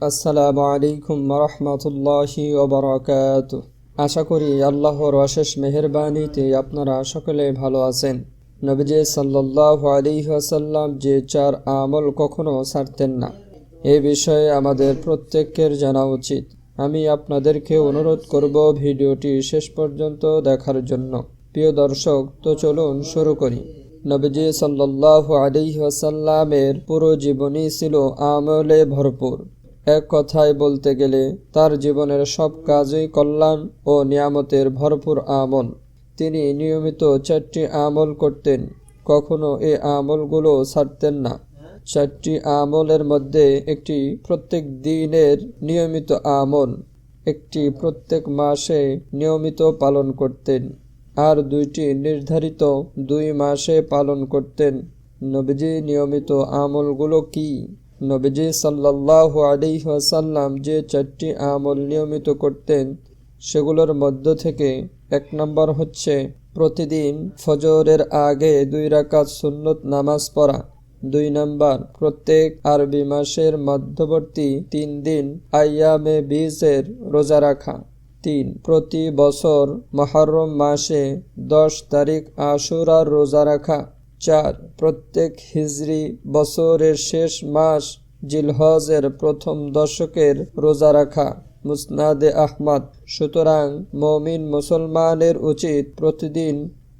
আসসালামু আলাইকুম রহমতুল্লাহি ওবরাকাত আশা করি আল্লাহর অশেষ মেহরবানিতে আপনারা সকলে ভালো আছেন। নবীজি সাল্লাহ আলী আসাল্লাম যে চার আমল কখনো ছাড়তেন না। এ বিষয়ে আমাদের প্রত্যেকের জানা উচিত। আমি আপনাদেরকে অনুরোধ করব ভিডিওটি শেষ পর্যন্ত দেখার জন্য। প্রিয় দর্শক, তো চলুন শুরু করি। নবীজি সাল্লাহ আলী আসাল্লামের পুরো জীবনই ছিল আমলে ভরপুর। এক কথায় বলতে গেলে, তার জীবনের সব কাজই কল্যাণ ও নিয়ামতের ভরপুর আমল। তিনি নিয়মিত চারটি আমল করতেন, কখনো এ আমলগুলো ছাড়তেন না। চারটি আমলের মধ্যে একটি প্রত্যেক দিনের নিয়মিত আমল, একটি প্রত্যেক মাসে নিয়মিত পালন করতেন, আর দুইটি নির্ধারিত দুই মাসে পালন করতেন। নবীজি নিয়মিত আমলগুলো কি? নবীজি সাল্লাহ আলিহাসাল্লাম যে চারটি আমল নিয়মিত করতেন, সেগুলোর মধ্য থেকে এক নম্বর হচ্ছে প্রতিদিন ফজরের আগে দুই রাকাত সুন্নত নামাজ পড়া। দুই নম্বর, প্রত্যেক আরবি মাসের মধ্যবর্তী তিন দিন আয়ামে বীজের রোজা রাখা। তিন, প্রতি বছর মহরম মাসে দশ তারিখ আশুরার রোজা রাখা। চার, প্রত্যেক হিজরি বছরের শেষ মাস জিলহজের প্রথম দশকের রোজা রাখা, মুসনাদে আহমদ। সুতরাং মমিন মুসলমানের উচিত প্রতিদিন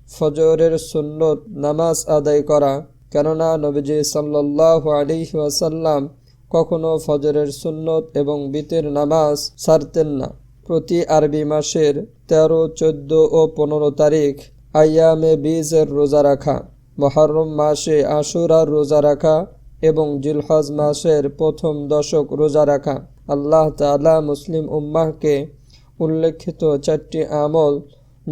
ফজরের সুন্নত নামাজ আদায় করা। কেননা নবীজি সাল্লাহ আলী ওয়াসাল্লাম কখনো ফজরের সুন্নত এবং বিতের নামাজ ছাড়তেন না। প্রতি আরবি মাসের তেরো, চোদ্দ ও পনেরো তারিখ আয়ামে বীজের রোজা রাখা। মহরম মাসে আশুরার রোজা রাখা এবং জিলহজ মাসের প্রথম দশক রোজা রাখা। আল্লাহ তালা মুসলিম উম্মাহকে উল্লেখিত চারটি আমল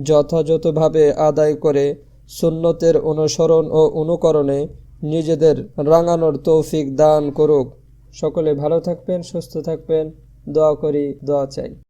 যথাযথভাবে আদায় করে সুন্নতের অনুসরণ ও অনুকরণে নিজেদের রাঙানোর তৌফিক দান করুক। সকলে ভালো থাকবেন, সুস্থ থাকবেন। দোয়া করি, দোয়া চাই।